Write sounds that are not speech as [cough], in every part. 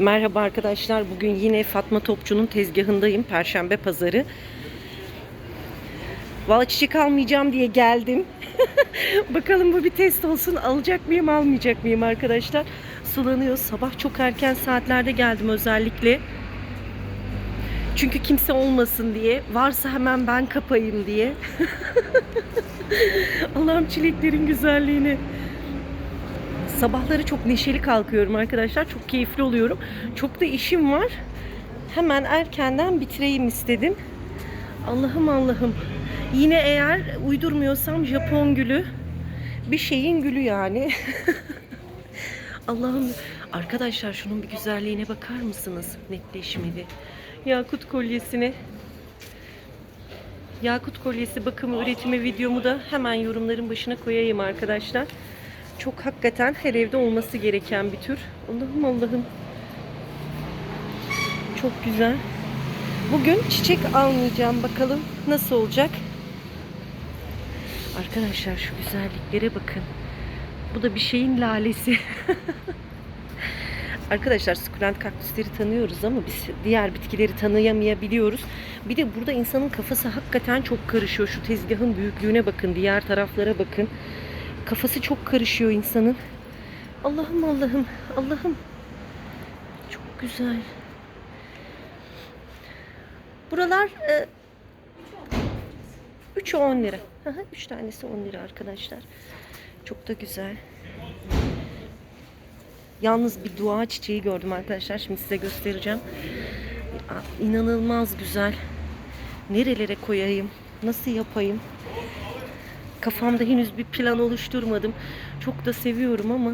Merhaba arkadaşlar. Bugün yine Fatma Topçu'nun tezgahındayım. Perşembe pazarı. Valla çiçek almayacağım diye geldim. [laughs] Bakalım bu bir test olsun. Alacak mıyım almayacak mıyım arkadaşlar. Sulanıyor. Sabah çok erken saatlerde geldim özellikle. Çünkü kimse olmasın diye. Varsa hemen ben kapayım diye. [laughs] Allah'ım çileklerin güzelliğini. Sabahları çok neşeli kalkıyorum arkadaşlar. Çok keyifli oluyorum. Çok da işim var. Hemen erkenden bitireyim istedim. Allah'ım Allah'ım. Yine eğer uydurmuyorsam Japon gülü. Bir şeyin gülü yani. [laughs] Allah'ım. Arkadaşlar şunun bir güzelliğine bakar mısınız? Netleşmedi. Yakut kolyesine. Yakut kolyesi bakımı üretimi videomu da hemen yorumların başına koyayım arkadaşlar. Çok hakikaten her evde olması gereken bir tür. Allah'ım Allah'ım. Çok güzel. Bugün çiçek almayacağım. Bakalım nasıl olacak. Arkadaşlar şu güzelliklere bakın. Bu da bir şeyin lalesi. [laughs] Arkadaşlar sukulent kaktüsleri tanıyoruz ama biz diğer bitkileri tanıyamayabiliyoruz. Bir de burada insanın kafası hakikaten çok karışıyor. Şu tezgahın büyüklüğüne bakın, diğer taraflara bakın. Kafası çok karışıyor insanın. Allah'ım Allah'ım Allah'ım. Çok güzel. Buralar e, 3'ü 10 lira. 3 tanesi 10 lira arkadaşlar. Çok da güzel. Yalnız bir dua çiçeği gördüm arkadaşlar. Şimdi size göstereceğim. İnanılmaz güzel. Nerelere koyayım? Nasıl yapayım? Kafamda henüz bir plan oluşturmadım. Çok da seviyorum ama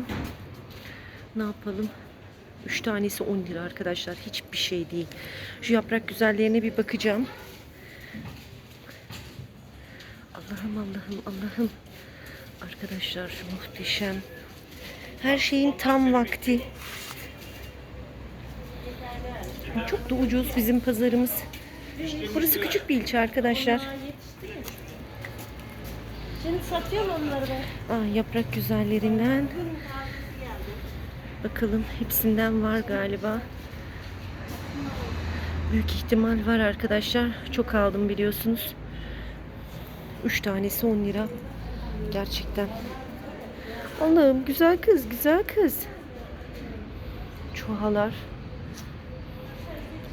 ne yapalım? 3 tanesi 10 lira arkadaşlar. Hiçbir şey değil. Şu yaprak güzellerine bir bakacağım. Allah'ım Allah'ım Allah'ım. Arkadaşlar şu muhteşem. Her şeyin tam vakti. Çok da ucuz bizim pazarımız. Burası küçük bir ilçe arkadaşlar. Şimdi satıyorum onları ben. Aa, yaprak güzellerinden. Bakalım hepsinden var galiba. Büyük ihtimal var arkadaşlar. Çok aldım biliyorsunuz. 3 tanesi 10 lira. Gerçekten. Allah'ım güzel kız, güzel kız. Çuhalar.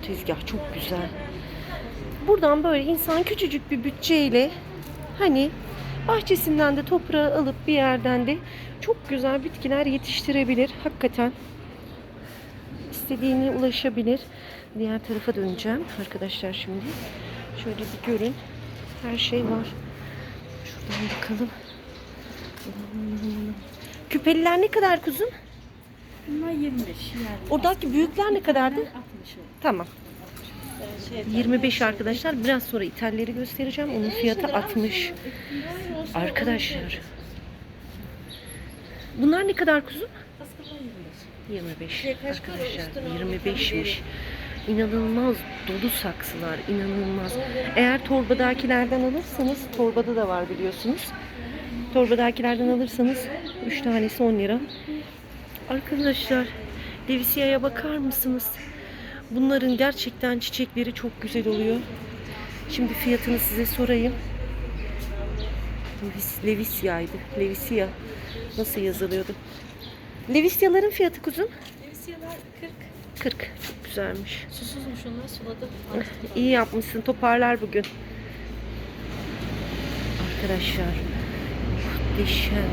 Tezgah çok güzel. Buradan böyle insan küçücük bir bütçeyle hani bahçesinden de toprağı alıp bir yerden de çok güzel bitkiler yetiştirebilir. Hakikaten istediğine ulaşabilir. Diğer tarafa döneceğim arkadaşlar şimdi. Şöyle bir görün. Her şey var. Şuradan bakalım. Küpeliler ne kadar kuzum? Bunlar 25 yani. Oradaki büyükler ne kadardı? 60 Tamam. Şey, 25 arkadaşlar. Biraz sonra itelleri göstereceğim. Onun fiyatı 60. Arkadaşlar. Bunlar ne kadar kuzum? 25 arkadaşlar. 25'miş. İnanılmaz dolu saksılar. inanılmaz. Eğer torbadakilerden alırsanız, torbada da var biliyorsunuz. Torbadakilerden alırsanız 3 tanesi 10 lira. Arkadaşlar, Devisiya'ya bakar mısınız? Bunların gerçekten çiçekleri çok güzel oluyor. Şimdi fiyatını size sorayım. Levis, Levisia'ydı. Levisia. Nasıl yazılıyordu? Levisyaların fiyatı kuzum? Devisiyeler 40. 40. Çok güzelmiş. Susuzmuş onlar suladım. [laughs] İyi yapmışsın. Toparlar bugün. Arkadaşlar. Muhteşem.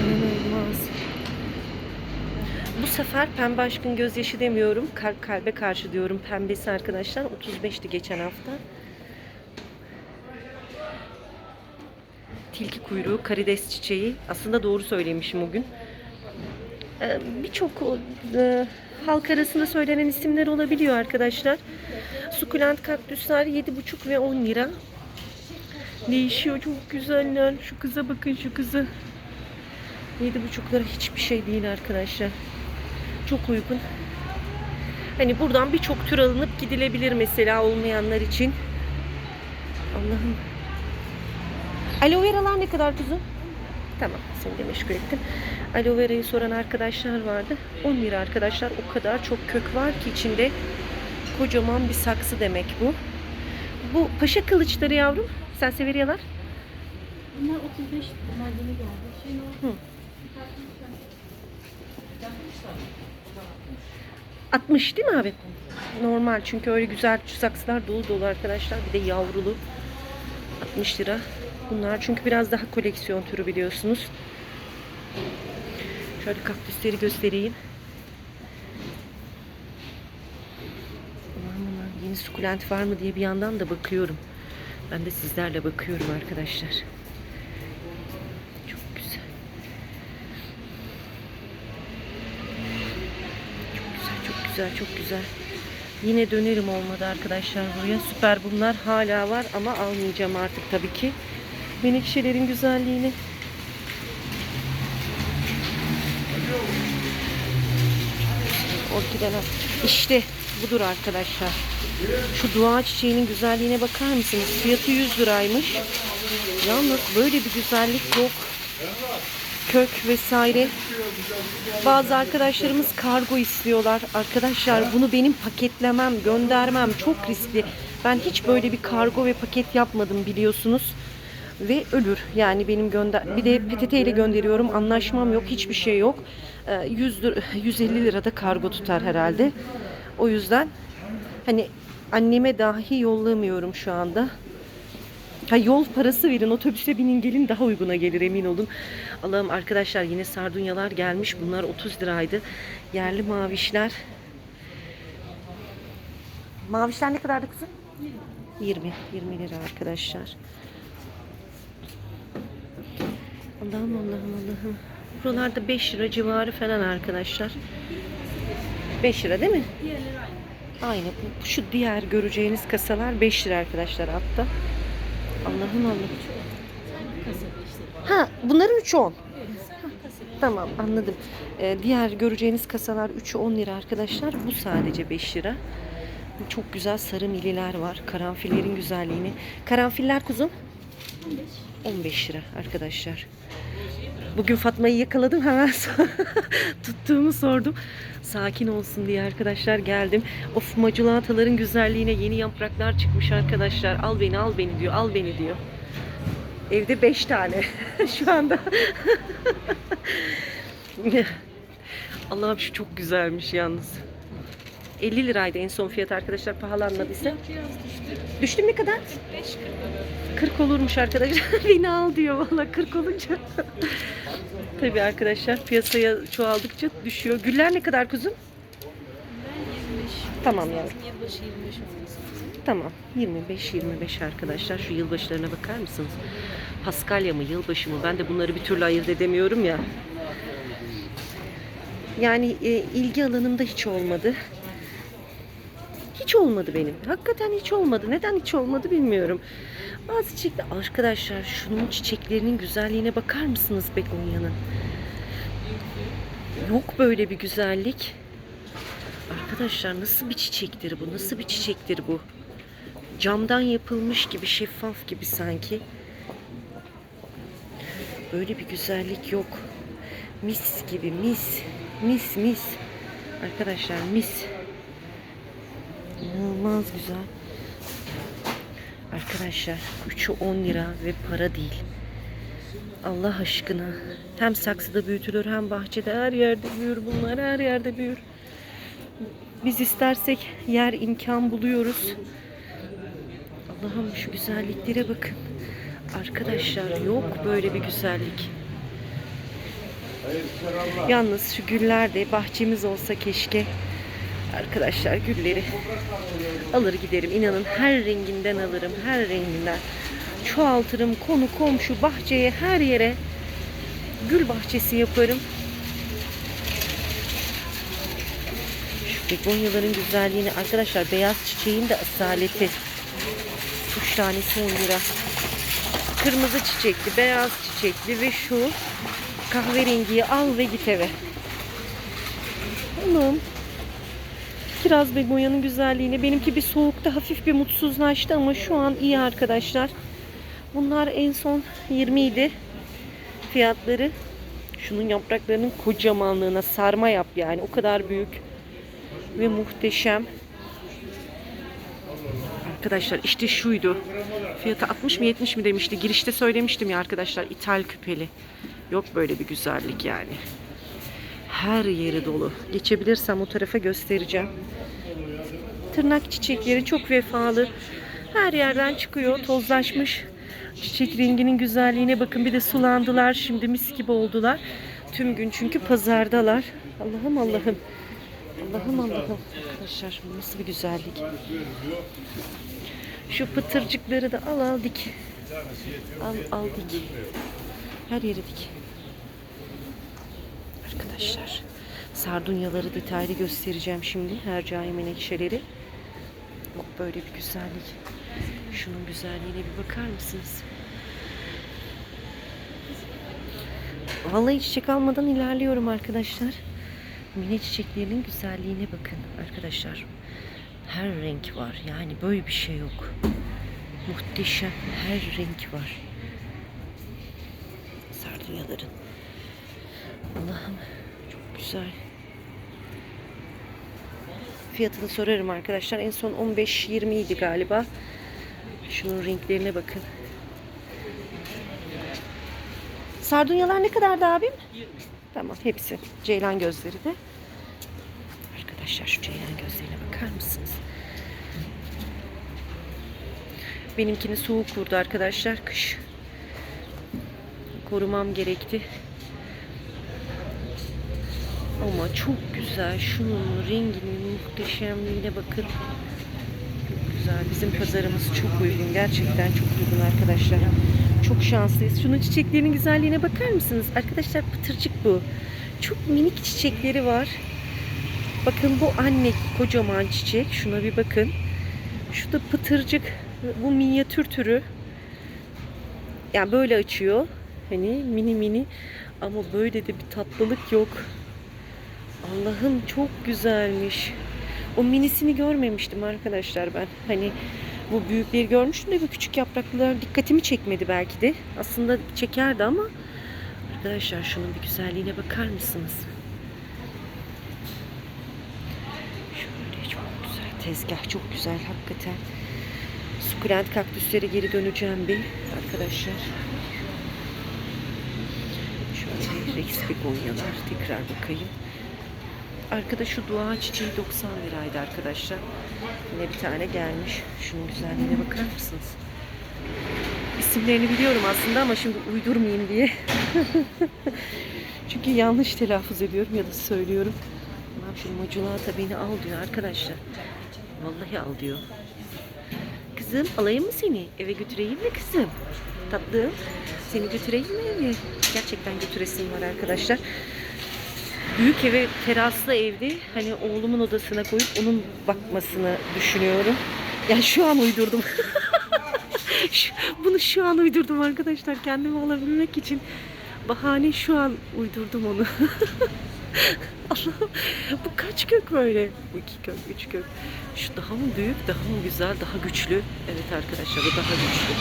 İnanılmaz. Bu sefer pembe aşkın gözyaşı demiyorum. Kalp kalbe karşı diyorum. Pembesi arkadaşlar. 35'ti geçen hafta. Tilki kuyruğu, karides çiçeği. Aslında doğru söylemişim bugün. Ee, Birçok e, halk arasında söylenen isimler olabiliyor arkadaşlar. Sukulent kaktüsler 7,5 ve 10 lira. Değişiyor çok güzeller. Şu kıza bakın şu kıza. 7,5 lira hiçbir şey değil arkadaşlar. Çok uygun. Hani buradan birçok tür alınıp gidilebilir mesela olmayanlar için. Allah'ım. Aloe veralar ne kadar kuzum? Tamam seni de meşgul ettim. Aloe vera'yı soran arkadaşlar vardı. 10 lira arkadaşlar. O kadar çok kök var ki içinde. Kocaman bir saksı demek bu. Bu paşa kılıçları yavrum. Sen severiyalar. Bunlar 35 bunlar yeni geldi. Şey ne oldu? 60 değil mi abi? Normal çünkü öyle güzel saksılar dolu dolu arkadaşlar. Bir de yavrulu. 60 lira. Bunlar çünkü biraz daha koleksiyon türü biliyorsunuz. Şöyle kaktüsleri göstereyim. Aman aman, Yeni sukulent var mı diye bir yandan da bakıyorum. Ben de sizlerle bakıyorum arkadaşlar. Çok güzel. Çok güzel, çok güzel. Yine dönerim olmadı arkadaşlar buraya. Süper bunlar hala var ama almayacağım artık tabii ki. Menekşelerin güzelliğini. Orkideler. İşte budur arkadaşlar. Şu dua çiçeğinin güzelliğine bakar mısınız? Fiyatı 100 liraymış. Yalnız böyle bir güzellik yok. Kök vesaire. Bazı arkadaşlarımız kargo istiyorlar. Arkadaşlar bunu benim paketlemem, göndermem çok riskli. Ben hiç böyle bir kargo ve paket yapmadım biliyorsunuz. Ve ölür. Yani benim gönder bir de PTT ile gönderiyorum. Anlaşmam yok, hiçbir şey yok. Ee, 100 lira, 150 lirada kargo tutar herhalde. O yüzden hani anneme dahi yollamıyorum şu anda. Ha yol parası verin otobüse binin gelin daha uyguna gelir emin olun. Allah'ım arkadaşlar yine sardunyalar gelmiş. Bunlar 30 liraydı. Yerli mavişler. Mavişler ne kadardı kızım? 20. 20 lira arkadaşlar. Allah'ım Allah'ım Allah'ım. Buralarda 5 lira civarı falan arkadaşlar. 5 lira değil mi? Diğerleri aynı. Aynı. Şu diğer göreceğiniz kasalar 5 lira arkadaşlar altta. Kasa işte. Ha bunların 3'ü 10. Kasa. Tamam anladım. Ee, diğer göreceğiniz kasalar 3'ü 10 lira arkadaşlar. Bu sadece 5 lira. Çok güzel sarı mililer var. Karanfillerin güzelliğini. Karanfiller kuzum 15 lira arkadaşlar. Bugün Fatma'yı yakaladım hemen [laughs] tuttuğumu sordum. Sakin olsun diye arkadaşlar geldim. Of maculataların güzelliğine yeni yapraklar çıkmış arkadaşlar. Al beni al beni diyor. Al beni diyor. Evde 5 tane [laughs] şu anda. [laughs] Allah'ım şu çok güzelmiş yalnız. 50 liraydı en son fiyat arkadaşlar pahalanmadıysa. Düştü. Ne kadar? 5 40 olurmuş arkadaşlar. [laughs] Beni al diyor valla 40 olunca. [laughs] Tabii arkadaşlar piyasaya çoğaldıkça düşüyor. Güller ne kadar kuzum? Ben 25. Tamam yavrum. Yılbaşı 25 olması lazım. Tamam. 25-25 arkadaşlar. Şu yılbaşlarına bakar mısınız? Paskalya mı, yılbaşı mı? Ben de bunları bir türlü ayırt edemiyorum ya. Yani e, ilgi alanımda hiç olmadı. Hiç olmadı benim. Hakikaten hiç olmadı. Neden hiç olmadı bilmiyorum. Bazı çiçekler... Arkadaşlar şunun çiçeklerinin güzelliğine bakar mısınız Begonya'nın? Yok böyle bir güzellik. Arkadaşlar nasıl bir çiçektir bu? Nasıl bir çiçektir bu? Camdan yapılmış gibi, şeffaf gibi sanki. Böyle bir güzellik yok. Mis gibi, mis. Mis, mis. Arkadaşlar mis. İnanılmaz güzel. Arkadaşlar 3'ü 10 lira ve para değil. Allah aşkına. Hem saksıda büyütülür hem bahçede her yerde büyür bunlar her yerde büyür. Biz istersek yer imkan buluyoruz. Allah'ım şu güzelliklere bakın. Arkadaşlar yok böyle bir güzellik. Yalnız şu güller de bahçemiz olsa keşke. Arkadaşlar gülleri alır giderim. İnanın her renginden alırım. Her renginden. Çoğaltırım konu komşu bahçeye her yere gül bahçesi yaparım. Şu begonyaların güzelliğini arkadaşlar beyaz çiçeğin de asaleti. Üç tanesi 10 lira. Kırmızı çiçekli, beyaz çiçekli ve şu kahverengiyi al ve git eve. Oğlum. Kiraz begonyanın güzelliğini. Benimki bir soğukta hafif bir mutsuzlaştı ama şu an iyi arkadaşlar. Bunlar en son 20 idi. fiyatları şunun yapraklarının kocamanlığına sarma yap yani o kadar büyük ve muhteşem. Arkadaşlar işte şuydu. Fiyatı 60 mı 70 mi demişti. Girişte söylemiştim ya arkadaşlar ithal küpeli. Yok böyle bir güzellik yani. Her yeri dolu. Geçebilirsem o tarafa göstereceğim. Tırnak çiçekleri çok vefalı. Her yerden çıkıyor. Tozlaşmış. Çiçek renginin güzelliğine bakın. Bir de sulandılar. Şimdi mis gibi oldular. Tüm gün çünkü pazardalar. Allah'ım Allah'ım. Allah'ım Allah'ım. Arkadaşlar nasıl bir güzellik. Şu pıtırcıkları da al al dik. Al al dik. Her yere dik. Arkadaşlar sardunyaları detaylı göstereceğim şimdi. Hercai menekşeleri. Yok böyle bir güzellik. Şunun güzelliğine bir bakar mısınız? Vallahi çiçek almadan ilerliyorum arkadaşlar. Mine çiçeklerinin güzelliğine bakın arkadaşlar. Her renk var. Yani böyle bir şey yok. Muhteşem her renk var. Sardunyaların. Allah'ım çok güzel. Fiyatını sorarım arkadaşlar. En son 15-20 idi galiba. Şunun renklerine bakın. Sardunyalar ne kadardı abim? Tamam hepsi. Ceylan gözleri de. Arkadaşlar şu ceylan gözlerine bakar mısınız? Benimkini soğuk vurdu arkadaşlar. Kış. Korumam gerekti. Ama çok güzel. Şunun renginin muhteşemliğine bakın. Çok güzel. Bizim pazarımız çok uygun. Gerçekten çok uygun arkadaşlar. Çok şanslıyız. Şunun çiçeklerinin güzelliğine bakar mısınız? Arkadaşlar pıtırcık bu. Çok minik çiçekleri var. Bakın bu anne kocaman çiçek. Şuna bir bakın. Şu da pıtırcık. Bu minyatür türü. Yani böyle açıyor. Hani mini mini. Ama böyle de bir tatlılık yok. Allah'ım çok güzelmiş. O minisini görmemiştim arkadaşlar ben. Hani bu büyükleri görmüştüm de bu küçük yapraklılar dikkatimi çekmedi belki de. Aslında çekerdi ama arkadaşlar şunun bir güzelliğine bakar mısınız? Şöyle çok güzel tezgah çok güzel hakikaten. Sukulent kaktüslere geri döneceğim bir arkadaşlar. Şöyle Rex begonyalar tekrar bakayım. Arkada şu dua çiçeği 90 liraydı arkadaşlar. Yine bir tane gelmiş. Şunun güzelliğine bakar mısınız? İsimlerini biliyorum aslında ama şimdi uydurmayayım diye. [laughs] Çünkü yanlış telaffuz ediyorum ya da söylüyorum. Tamam şu maculata beni al diyor arkadaşlar. Vallahi al diyor. Kızım alayım mı seni? Eve götüreyim mi kızım? Tatlım. Seni götüreyim mi eve? Gerçekten götüresim var arkadaşlar büyük eve teraslı evde hani oğlumun odasına koyup onun bakmasını düşünüyorum. Yani şu an uydurdum. [laughs] Bunu şu an uydurdum arkadaşlar kendimi alabilmek için. Bahane şu an uydurdum onu. [laughs] Allah'ım bu kaç kök böyle? Bu iki kök, üç kök. Şu daha mı büyük, daha mı güzel, daha güçlü? Evet arkadaşlar bu daha güçlü.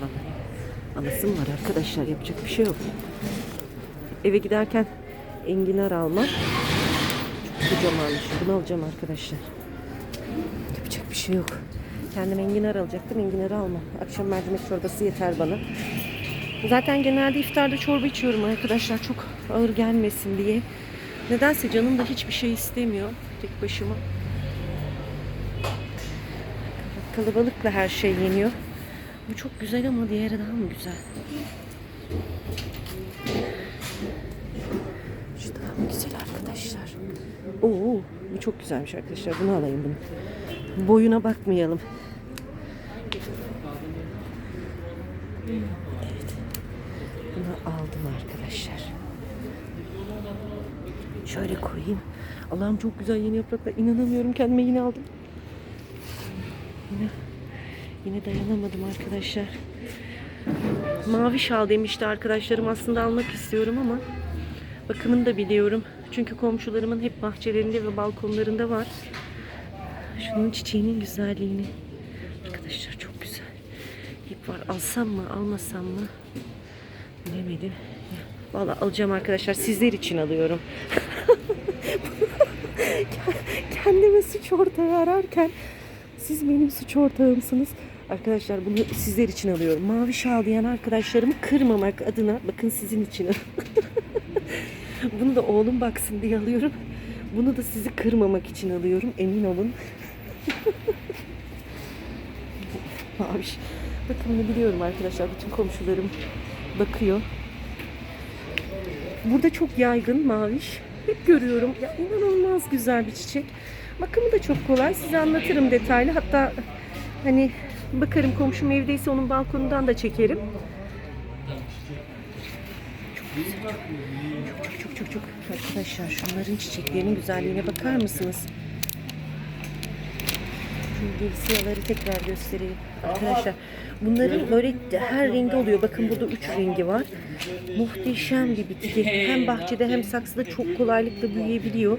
Vallahi alasım var arkadaşlar yapacak bir şey yok eve giderken enginar almam. Çok kocamanmış. Bunu alacağım arkadaşlar. Yapacak bir şey yok. Kendim enginar alacaktım. Enginarı almam. Akşam mercimek çorbası yeter bana. Zaten genelde iftarda çorba içiyorum arkadaşlar. Çok ağır gelmesin diye. Nedense canım da hiçbir şey istemiyor. Tek başıma. Kalabalıkla her şey yeniyor. Bu çok güzel ama diğeri daha mı güzel? Oo, bu çok güzelmiş arkadaşlar. Bunu alayım bunu. Boyuna bakmayalım. Evet. Bunu aldım arkadaşlar. Şöyle koyayım. Allah'ım çok güzel yeni yapraklar. İnanamıyorum kendime yine aldım. Yine, yine dayanamadım arkadaşlar. Mavi şal demişti arkadaşlarım. Aslında almak istiyorum ama bakımını da biliyorum. Çünkü komşularımın hep bahçelerinde ve balkonlarında var. Şunun çiçeğinin güzelliğini. Arkadaşlar çok güzel. İp var. Alsam mı, almasam mı? Bilemedim. Vallahi alacağım arkadaşlar. Sizler için alıyorum. [laughs] Kendime suç ortağı ararken siz benim suç ortağımsınız. Arkadaşlar bunu sizler için alıyorum. Mavi şal diyen arkadaşlarımı kırmamak adına bakın sizin için. [laughs] [laughs] bunu da oğlum baksın diye alıyorum. Bunu da sizi kırmamak için alıyorum. Emin olun. [laughs] Maviş. Bakın bunu biliyorum arkadaşlar. Bütün komşularım bakıyor. Burada çok yaygın maviş. Hep görüyorum. Ya inanılmaz güzel bir çiçek. Bakımı da çok kolay. Size anlatırım detaylı. Hatta hani bakarım komşum evdeyse onun balkonundan da çekerim. Çok. Çok çok çok. Arkadaşlar şunların çiçeklerinin güzelliğine bakar mısınız? Şu gelisiyaları tekrar göstereyim. Arkadaşlar bunların böyle her rengi oluyor. Bakın burada üç rengi var. Muhteşem bir bitki. Hem bahçede hem saksıda çok kolaylıkla büyüyebiliyor.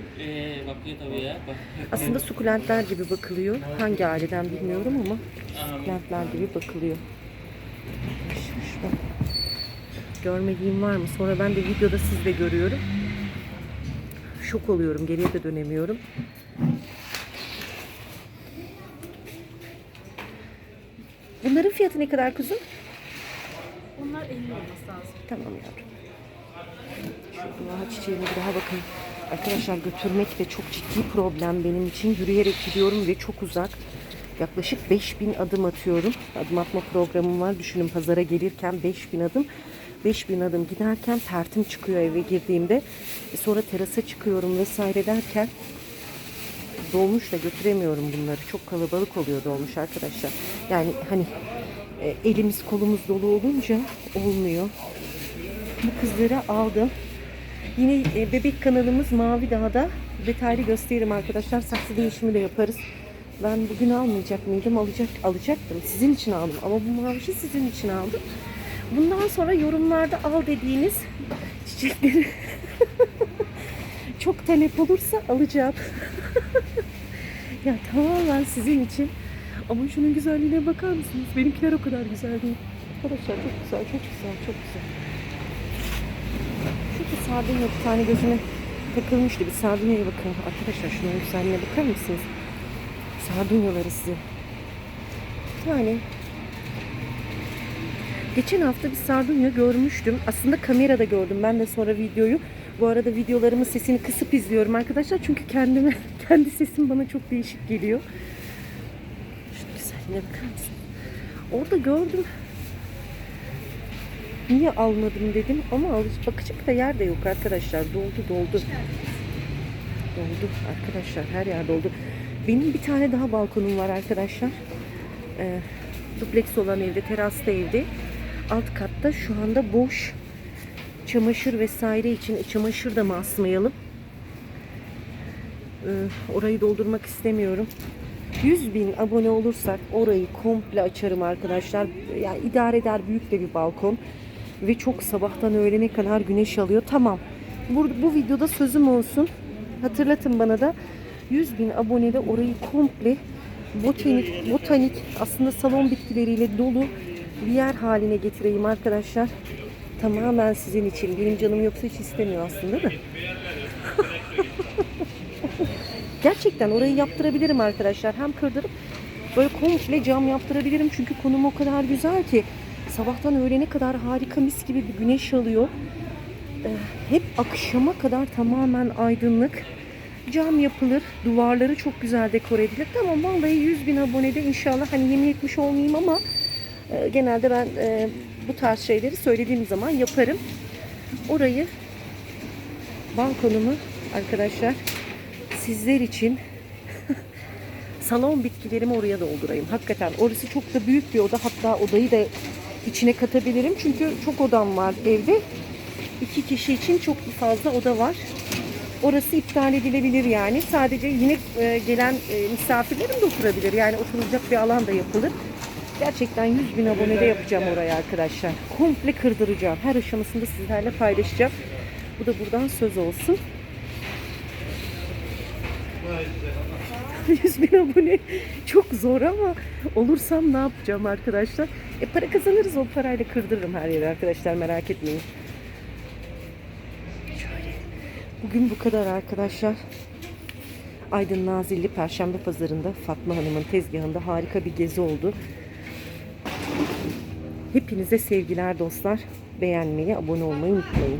Aslında sukulentler gibi bakılıyor. Hangi aileden bilmiyorum ama sukulentler gibi bakılıyor. Görmediğim var mı? Sonra ben de videoda siz de görüyorum. Şok oluyorum. Geriye de dönemiyorum. Bunların fiyatı ne kadar kuzum? Onlar 50 olması lazım. Tamam yavrum. Şu dua çiçeğine bir daha bakın. Arkadaşlar götürmek de çok ciddi problem benim için. Yürüyerek gidiyorum ve çok uzak. Yaklaşık 5000 adım atıyorum. Adım atma programım var. Düşünün pazara gelirken 5000 adım. 5000 adım giderken pertim çıkıyor eve girdiğimde. E sonra terasa çıkıyorum vesaire derken dolmuşla götüremiyorum bunları. Çok kalabalık oluyor dolmuş arkadaşlar. Yani hani e, elimiz kolumuz dolu olunca olmuyor. Bu kızları aldım. Yine e, bebek kanalımız Mavi Dağ'da detaylı gösteririm arkadaşlar. Saksı değişimi de yaparız. Ben bugün almayacak mıydım? Alacak, alacaktım. Sizin için aldım. Ama bu mavişi sizin için aldım. Bundan sonra yorumlarda al dediğiniz çiçekleri çok talep olursa alacağım. [laughs] ya tamamen sizin için. Ama şunun güzelliğine bakar mısınız? Benimkiler o kadar güzel değil. Arkadaşlar çok güzel, çok güzel, çok güzel. Şurada sardunya bir tane gözüme takılmıştı. Bir sardunyaya bakın. Arkadaşlar şunun güzelliğine bakar mısınız? Sardunyaları size. Yani Geçen hafta bir sardunya görmüştüm. Aslında kamerada gördüm. Ben de sonra videoyu. Bu arada videolarımın sesini kısıp izliyorum arkadaşlar. Çünkü kendime, [laughs] kendi sesim bana çok değişik geliyor. Şu güzelliğine bakar mısın? Orada gördüm. Niye almadım dedim ama bakacak da yer de yok arkadaşlar. Doldu doldu. Doldu arkadaşlar her yer doldu. Benim bir tane daha balkonum var arkadaşlar. Ee, dubleks olan evde, terasta evde. Alt katta şu anda boş. Çamaşır vesaire için çamaşır da mı asmayalım? Ee, orayı doldurmak istemiyorum. 100 bin abone olursak orayı komple açarım arkadaşlar. Yani idare eder büyük de bir balkon. Ve çok sabahtan öğlene kadar güneş alıyor. Tamam. Bu, bu videoda sözüm olsun. Hatırlatın bana da 100 bin abonede orayı komple botanik, botanik aslında salon bitkileriyle dolu bir yer haline getireyim arkadaşlar. Tamamen sizin için. Benim canım yoksa hiç istemiyor aslında da. [laughs] Gerçekten orayı yaptırabilirim arkadaşlar. Hem kırdırıp böyle komple cam yaptırabilirim. Çünkü konum o kadar güzel ki. Sabahtan öğlene kadar harika mis gibi bir güneş alıyor. Ee, hep akşama kadar tamamen aydınlık. Cam yapılır. Duvarları çok güzel dekore edilir. Tamam vallahi 100 bin abonede inşallah hani yemin etmiş olmayayım ama e, genelde ben e, bu tarz şeyleri söylediğim zaman yaparım. Orayı balkonumu arkadaşlar sizler için [laughs] salon bitkilerimi oraya doldurayım. Hakikaten orası çok da büyük bir oda. Hatta odayı da içine katabilirim. Çünkü çok odam var evde. İki kişi için çok fazla oda var. Orası iptal edilebilir yani. Sadece yine e, gelen misafirlerim de oturabilir. Yani oturulacak bir alan da yapılır. Gerçekten 100 bin abonede yapacağım orayı arkadaşlar. Komple kırdıracağım. Her aşamasında sizlerle paylaşacağım. Bu da buradan söz olsun. 100 bin abone çok zor ama olursam ne yapacağım arkadaşlar? E para kazanırız o parayla kırdırırım her yeri arkadaşlar merak etmeyin. Şöyle. Bugün bu kadar arkadaşlar. Aydın Nazilli Perşembe Pazarı'nda Fatma Hanım'ın tezgahında harika bir gezi oldu. Hepinize sevgiler dostlar. Beğenmeyi, abone olmayı unutmayın.